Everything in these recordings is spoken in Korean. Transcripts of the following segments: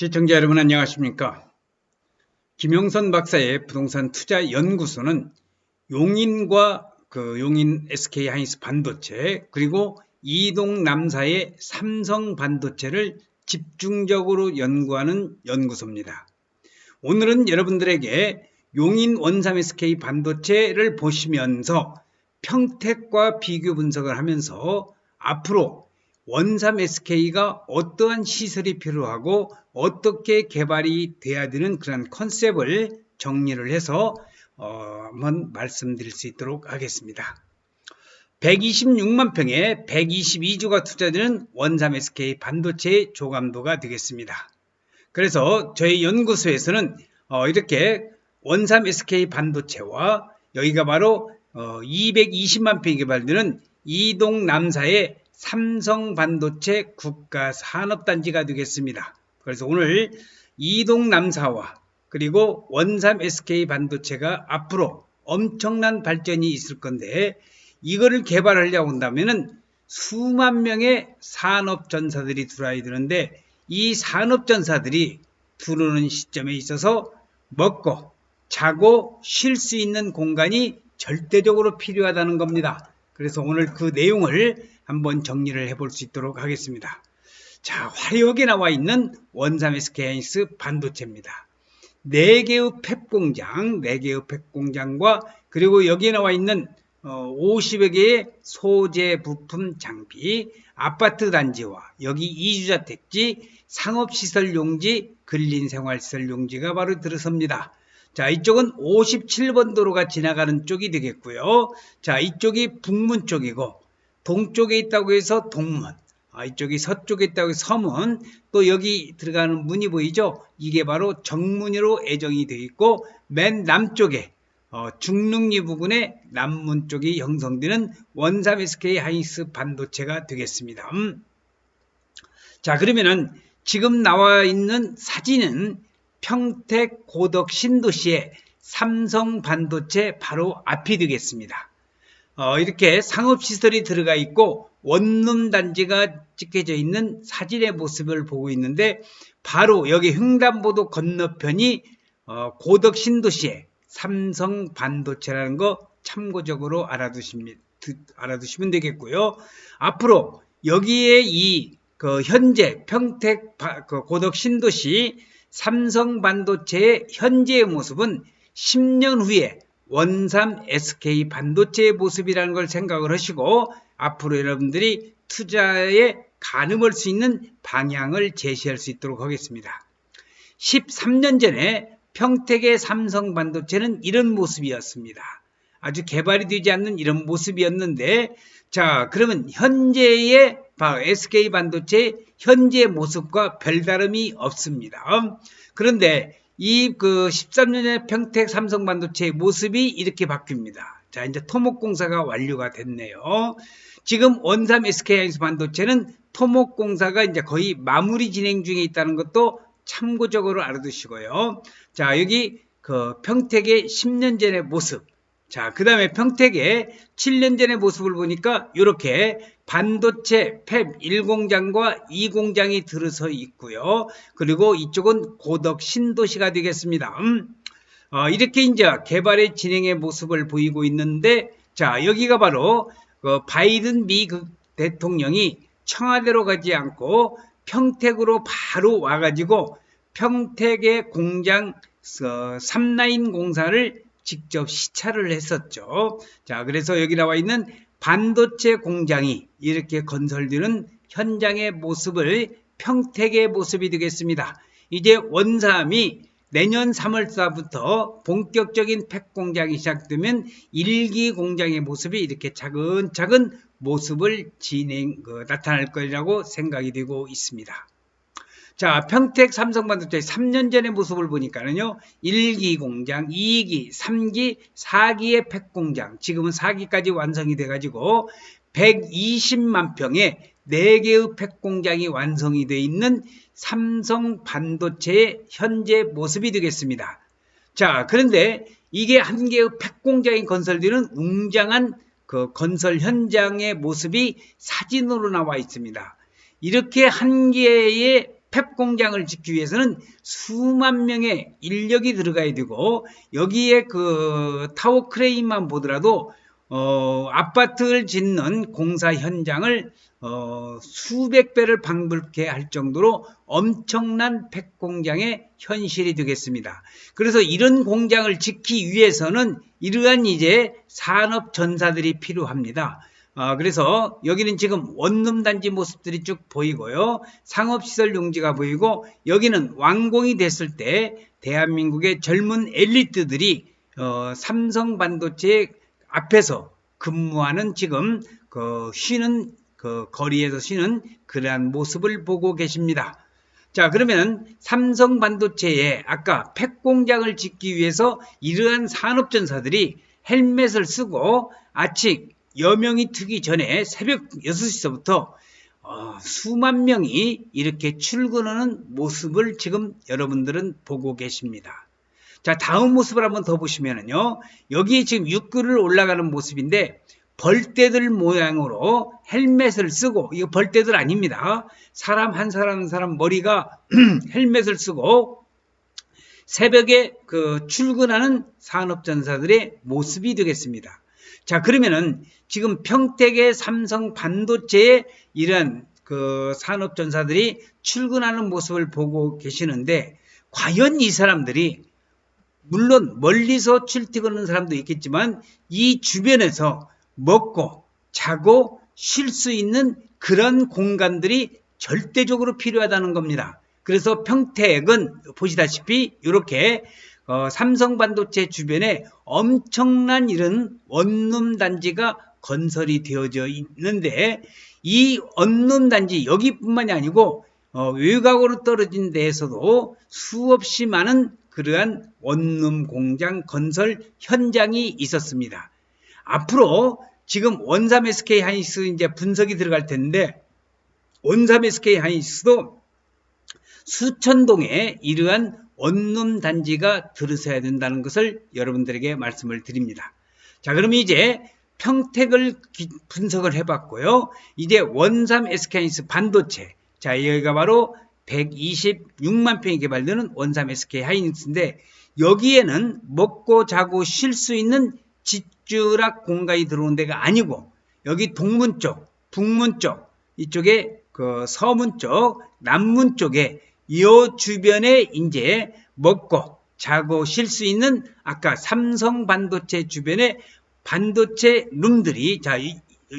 시청자 여러분 안녕하십니까? 김용선 박사의 부동산 투자 연구소는 용인과 그 용인 SK 하이닉스 반도체 그리고 이동 남사의 삼성 반도체를 집중적으로 연구하는 연구소입니다. 오늘은 여러분들에게 용인 원삼 SK 반도체를 보시면서 평택과 비교 분석을 하면서 앞으로 원삼 SK가 어떠한 시설이 필요하고 어떻게 개발이 돼야 되는 그런 컨셉을 정리를 해서 어, 한번 말씀드릴 수 있도록 하겠습니다. 126만 평에 122주가 투자되는 원삼 SK 반도체 조감도가 되겠습니다. 그래서 저희 연구소에서는 어, 이렇게 원삼 SK 반도체와 여기가 바로 어, 220만 평이 개발되는 이동 남사의 삼성 반도체 국가 산업단지가 되겠습니다. 그래서 오늘 이동 남사와 그리고 원삼 SK 반도체가 앞으로 엄청난 발전이 있을 건데 이거를 개발하려고 한다면은 수만 명의 산업 전사들이 들어와야 되는데 이 산업 전사들이 들어오는 시점에 있어서 먹고 자고 쉴 수 있는 공간이 절대적으로 필요하다는 겁니다. 그래서 오늘 그 내용을 한번 정리를 해볼 수 있도록 하겠습니다. 자, 화력에 나와 있는 원삼 SK하이닉스 반도체입니다. 4개의 팹 공장, 4개의 팹 공장과 그리고 여기에 나와 있는 50여 어, 개의 소재 부품 장비, 아파트 단지와 여기 이주자택지, 상업시설 용지, 근린생활시설 용지가 바로 들어섭니다. 자, 이쪽은 57번 도로가 지나가는 쪽이 되겠고요. 자, 이쪽이 북문 쪽이고 동쪽에 있다고 해서 동문, 아, 이쪽이 서쪽에 있다고 해서 서문, 또 여기 들어가는 문이 보이죠? 이게 바로 정문으로 애정이 되어 있고 맨 남쪽에 어, 중릉리 부근의 남문 쪽이 형성되는 원삼 SK 하이닉스 반도체가 되겠습니다. 음. 자 그러면은 지금 나와 있는 사진은 평택 고덕 신도시의 삼성 반도체 바로 앞이 되겠습니다. 어, 이렇게 상업시설이 들어가 있고 원룸 단지가 찍혀져 있는 사진의 모습을 보고 있는데 바로 여기 횡단보도 건너편이 어, 고덕 신도시의 삼성 반도체라는 거 참고적으로 알아두시면, 알아두시면 되겠고요. 앞으로 여기에 이 그 현재 평택 그 고덕 신도시 삼성 반도체의 현재의 모습은 10년 후에 원삼 SK 반도체의 모습이라는 걸 생각을 하시고 앞으로 여러분들이 투자에 가늠할 수 있는 방향을 제시할 수 있도록 하겠습니다. 13년 전에 평택의 삼성 반도체는 이런 모습이었습니다. 아주 개발이 되지 않는 이런 모습이었는데 자 그러면 현재의 SK 반도체 현재 모습과 별다름이 없습니다. 그런데 이 그 13년의 평택 삼성 반도체의 모습이 이렇게 바뀝니다. 자 이제 토목공사가 완료가 됐네요. 지금 원삼 SK 하이닉스 반도체는 토목공사가 이제 거의 마무리 진행 중에 있다는 것도 참고적으로 알아두시고요. 자, 여기 그 평택의 10년 전의 모습. 자, 그 다음에 평택의 7년 전의 모습을 보니까 이렇게 반도체 팹 1공장과 2공장이 들어서 있고요. 그리고 이쪽은 고덕 신도시가 되겠습니다. 음, 어, 이렇게 이제 개발의 진행의 모습을 보이고 있는데 자, 여기가 바로 그 바이든 미 대통령이 청와대로 가지 않고 평택으로 바로 와가지고 평택의 공장 3라인 어, 공사를 직접 시찰을 했었죠. 자, 그래서 여기 나와 있는 반도체 공장이 이렇게 건설되는 현장의 모습을 평택의 모습이 되겠습니다. 이제 원삼이 내년 3월사부터 본격적인 팩 공장이 시작되면 일기 공장의 모습이 이렇게 차근차근 모습을 진행 그, 나타날 거라고 생각이 되고 있습니다. 자, 평택 삼성반도체 3년 전의 모습을 보니까는요. 1기 공장, 2기, 3기, 4기의 팩 공장. 지금은 4기까지 완성이 돼 가지고 120만 평의 4개의 팩 공장이 완성이 되어 있는 삼성 반도체의 현재 모습이 되겠습니다. 자, 그런데 이게 한 개의 팩 공장이 건설되는 웅장한 그 건설 현장의 모습이 사진으로 나와 있습니다. 이렇게 한 개의 펩 공장을 짓기 위해서는 수만 명의 인력이 들어가야 되고 여기에 그 타워 크레인만 보더라도 어, 아파트를 짓는 공사 현장을 어, 수백 배를 방불케 할 정도로 엄청난 팩 공장의 현실이 되겠습니다. 그래서 이런 공장을 짓기 위해서는 이러한 이제 산업 전사들이 필요합니다. 어, 그래서 여기는 지금 원룸 단지 모습들이 쭉 보이고요. 상업시설 용지가 보이고 여기는 완공이 됐을 때 대한민국의 젊은 엘리트들이 어, 삼성 반도체 앞에서 근무하는 지금 그 쉬는 그 거리에서 쉬는 그러한 모습을 보고 계십니다. 자, 그러면 삼성 반도체에 아까 팩 공장을 짓기 위해서 이러한 산업 전사들이 헬멧을 쓰고 아침 여명이 트기 전에 새벽 6시서부터 어, 수만 명이 이렇게 출근하는 모습을 지금 여러분들은 보고 계십니다. 자, 다음 모습을 한번 더 보시면은요. 여기 지금 육구를 올라가는 모습인데 벌떼들 모양으로 헬멧을 쓰고 이거 벌떼들 아닙니다. 사람 한 사람 한 사람 머리가 헬멧을 쓰고 새벽에 그 출근하는 산업전사들의 모습이 되겠습니다. 자 그러면은 지금 평택의 삼성 반도체에 이런 그 산업 전사들이 출근하는 모습을 보고 계시는데 과연 이 사람들이 물론 멀리서 출퇴근하는 사람도 있겠지만 이 주변에서 먹고 자고 쉴 수 있는 그런 공간들이 절대적으로 필요하다는 겁니다. 그래서 평택은 보시다시피 이렇게 어, 삼성 반도체 주변에 엄청난 이런 원룸 단지가 건설이 되어져 있는데 이 원룸 단지 여기뿐만이 아니고 어, 외곽으로 떨어진 데에서도 수없이 많은 그러한 원룸 공장 건설 현장이 있었습니다. 앞으로 지금 원삼 SK 하이닉스 이제 분석이 들어갈 텐데 원삼 SK 하이닉스도 수천 동에 이러한 원룸 단지가 들으셔야 된다는 것을 여러분들에게 말씀을 드립니다. 자, 그럼 이제 평택을 분석을 해봤고요. 이제 원삼 SK 하이닉스 반도체. 자, 여기가 바로 126만 평이 개발되는 원삼 SK 하이닉스인데 여기에는 먹고 자고 쉴 수 있는 집주락 공간이 들어온 데가 아니고 여기 동문 쪽, 북문 쪽, 이쪽에 그 서문 쪽, 남문 쪽에 이 주변에 이제 먹고 자고 쉴 수 있는 아까 삼성 반도체 주변에 반도체 룸들이 자, 이,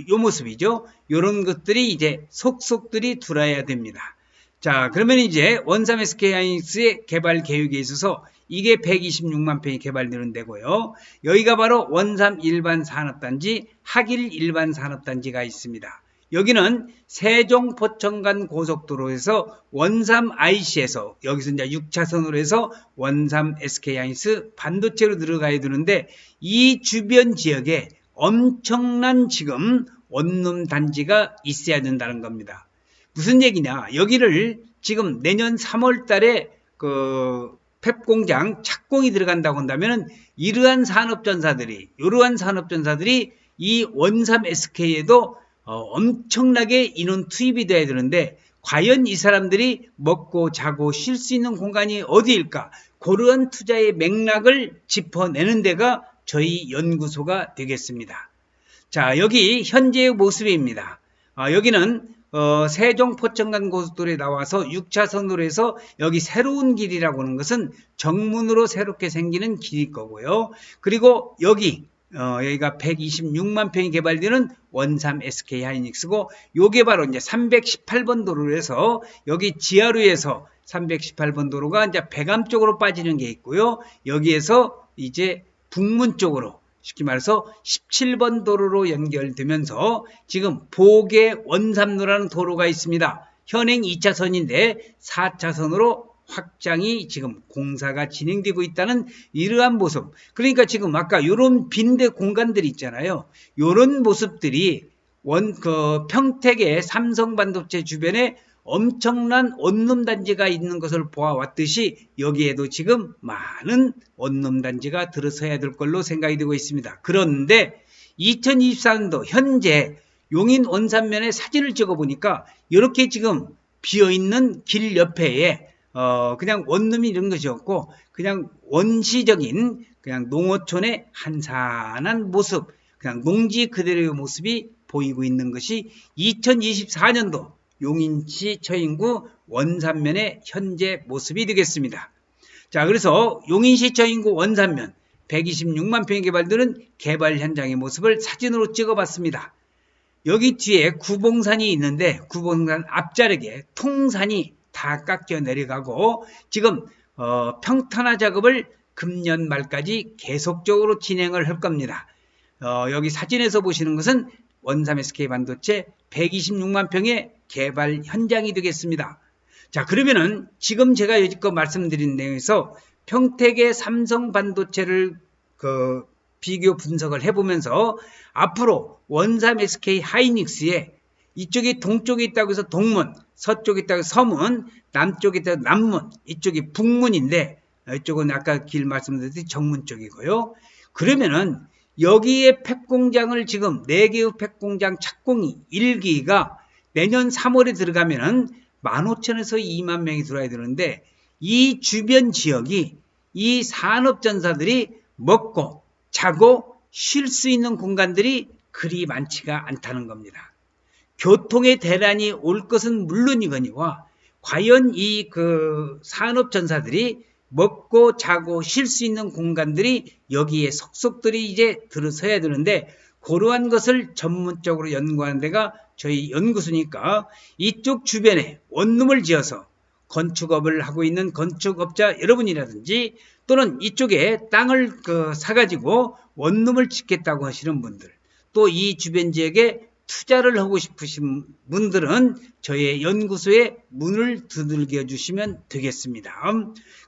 요 모습이죠. 요런 것들이 이제 속속들이 들어야 됩니다. 자, 그러면 이제 원삼 SK 하이닉스의 개발 계획에 있어서 이게 126만 평이 개발되는 데고요. 여기가 바로 원삼 일반 산업단지, 학일 일반 산업단지가 있습니다. 여기는 세종 포천간 고속도로에서 원삼 IC에서 여기서 이제 6차선으로 해서 원삼 SK 하이닉스 반도체로 들어가야 되는데 이 주변 지역에 엄청난 지금 원룸 단지가 있어야 된다는 겁니다. 무슨 얘기냐? 여기를 지금 내년 3월 달에 그 펩 공장 착공이 들어간다고 한다면 이러한 산업 전사들이 이러한 산업 전사들이 이 원삼 SK에도 어, 엄청나게 인원 투입이 돼야 되는데 과연 이 사람들이 먹고 자고 쉴 수 있는 공간이 어디일까? 그러한 투자의 맥락을 짚어내는 데가 저희 연구소가 되겠습니다. 자, 여기 현재의 모습입니다. 아, 여기는 어, 세종 포천간 고속도로에 나와서 6차선으로 해서 여기 새로운 길이라고 하는 것은 정문으로 새롭게 생기는 길일 거고요. 그리고 여기 어, 여기가 126만 평이 개발되는 원삼 SK 하이닉스고 요게 바로 이제 318번 도로로 해서 여기 지하로에서 318번 도로가 이제 배감 쪽으로 빠지는 게 있고요. 여기에서 이제 북문 쪽으로 쉽게 말해서 17번 도로로 연결되면서 지금 보계 원삼로라는 도로가 있습니다. 현행 2차선인데 4차선으로 확장이 지금 공사가 진행되고 있다는 이러한 모습. 그러니까 지금 아까 이런 빈대 공간들이 있잖아요. 이런 모습들이 원, 그 평택의 삼성 반도체 주변에 엄청난 원룸 단지가 있는 것을 보아왔듯이 여기에도 지금 많은 원룸 단지가 들어서야 될 걸로 생각이 되고 있습니다. 그런데 2024년도 현재 용인 원산면의 사진을 찍어 보니까 이렇게 지금 비어 있는 길 옆에 어, 그냥 원룸이 이런 것이 없고 그냥 원시적인 그냥 농어촌의 한산한 모습 그냥 농지 그대로의 모습이 보이고 있는 것이 2024년도 용인시 처인구 원산면의 현재 모습이 되겠습니다. 자, 그래서 용인시 처인구 원산면 126만 평이 개발되는 개발 현장의 모습을 사진으로 찍어봤습니다. 여기 뒤에 구봉산이 있는데 구봉산 앞자락에 통산이 다 깎여 내려가고 지금 어, 평탄화 작업을 금년 말까지 계속적으로 진행을 할 겁니다. 어, 여기 사진에서 보시는 것은 원삼 SK 반도체 126만 평의 개발 현장이 되겠습니다. 자, 그러면은 지금 제가 여지껏 말씀드린 내용에서 평택의 삼성 반도체를 그 비교 분석을 해보면서 앞으로 원삼 SK 하이닉스에 이쪽이 동쪽에 있다고 해서 동문, 해서 서문, 남쪽에 있다고 해서 남문, 이쪽이 북문인데 이쪽은 아까 길 말씀드렸듯이 정문 쪽이고요. 그러면은 여기에 팩 공장을 지금 4개의 팩 공장 착공이 1기가 내년 3월에 들어가면은 15,000에서 2만 명이 들어야 되는데 이 주변 지역이 이 산업 전사들이 먹고 자고 쉴 수 있는 공간들이 그리 많지가 않다는 겁니다. 교통의 대란이 올 것은 물론이거니와 과연 이 그 산업 전사들이 먹고 자고 쉴 수 있는 공간들이 여기에 속속들이 이제 들어서야 되는데 그러한 것을 전문적으로 연구하는 데가 저희 연구소니까 이쪽 주변에 원룸을 지어서 건축업을 하고 있는 건축업자 여러분이라든지 또는 이쪽에 땅을 그 사가지고 원룸을 짓겠다고 하시는 분들 또 이 주변 지역에 투자를 하고 싶으신 분들은 저의 연구소에 문을 두들겨 주시면 되겠습니다.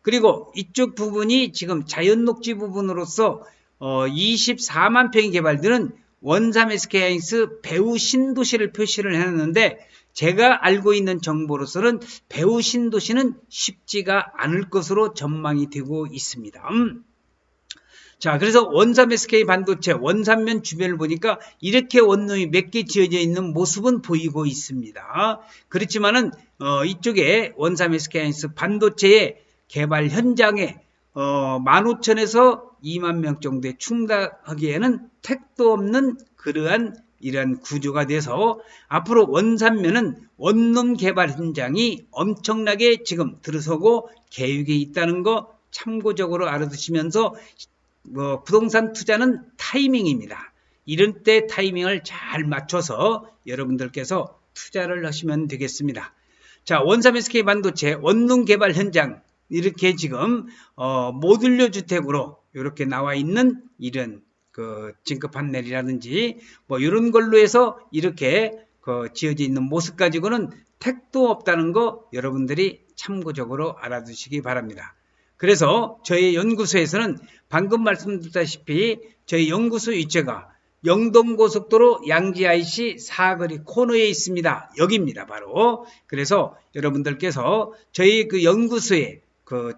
그리고 이쪽 부분이 지금 자연녹지 부분으로서 24만 평이 개발되는 원삼 SK하이닉스 배우 신도시를 표시를 해놨는데 제가 알고 있는 정보로서는 배우 신도시는 쉽지가 않을 것으로 전망이 되고 있습니다. 자, 그래서 원삼 SK 반도체 원삼면 주변을 보니까 이렇게 원룸이 몇 개 지어져 있는 모습은 보이고 있습니다. 그렇지만은 어, 이쪽에 원삼 SK 하이닉스 반도체의 개발 현장에 어, 15,000에서 2만 명 정도에 충당하기에는 택도 없는 그러한 이러한 구조가 돼서 앞으로 원산면은 원룸 개발 현장이 엄청나게 지금 들어서고 계획에 있다는 거 참고적으로 알아두시면서 뭐 부동산 투자는 타이밍입니다. 이런 때 타이밍을 잘 맞춰서 여러분들께서 투자를 하시면 되겠습니다. 자, 원삼 SK 반도체 원룸 개발 현장 이렇게 지금 어, 모듈러 주택으로 이렇게 나와 있는 이런 그 진급 판넬이라든지 뭐 이런 걸로 해서 이렇게 그 지어져 있는 모습 가지고는 택도 없다는 거 여러분들이 참고적으로 알아두시기 바랍니다. 그래서 저희 연구소에서는 방금 말씀드렸다시피 저희 연구소 위치가 영동고속도로 양지 IC 사거리 코너에 있습니다. 여기입니다. 바로. 그래서 여러분들께서 저희 그 연구소에 그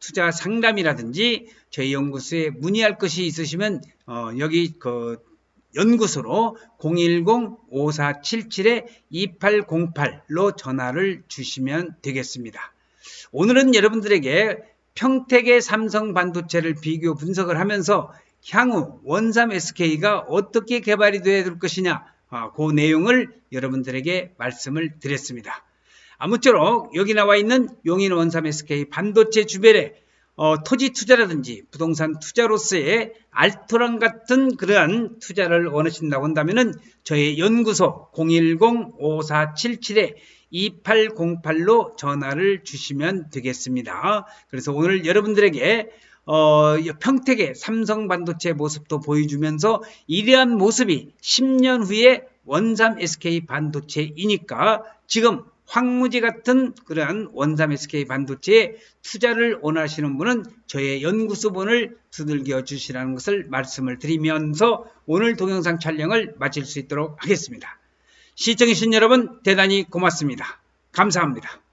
투자 상담이라든지 저희 연구소에 문의할 것이 있으시면 어 여기 그 연구소로 010-5477-2808로 전화를 주시면 되겠습니다. 오늘은 여러분들에게 평택의 삼성 반도체를 비교 분석을 하면서 향후 원삼 SK가 어떻게 개발이 되어야 될 것이냐 아, 그 내용을 여러분들에게 말씀을 드렸습니다. 아무쪼록 여기 나와 있는 용인 원삼 SK 반도체 주변에 어, 토지 투자라든지 부동산 투자로서의 알토란 같은 그러한 투자를 원하신다고 한다면 저희 연구소 010-5477-2808로 전화를 주시면 되겠습니다. 그래서 오늘 여러분들에게 어, 평택의 삼성 반도체 모습도 보여주면서 이러한 모습이 10년 후에 원삼 SK 반도체이니까 지금 황무지 같은 그러한 원삼 SK 반도체에 투자를 원하시는 분은 저의 연구소본을 두들겨 주시라는 것을 말씀을 드리면서 오늘 동영상 촬영을 마칠 수 있도록 하겠습니다. 시청해주신 여러분 대단히 고맙습니다. 감사합니다.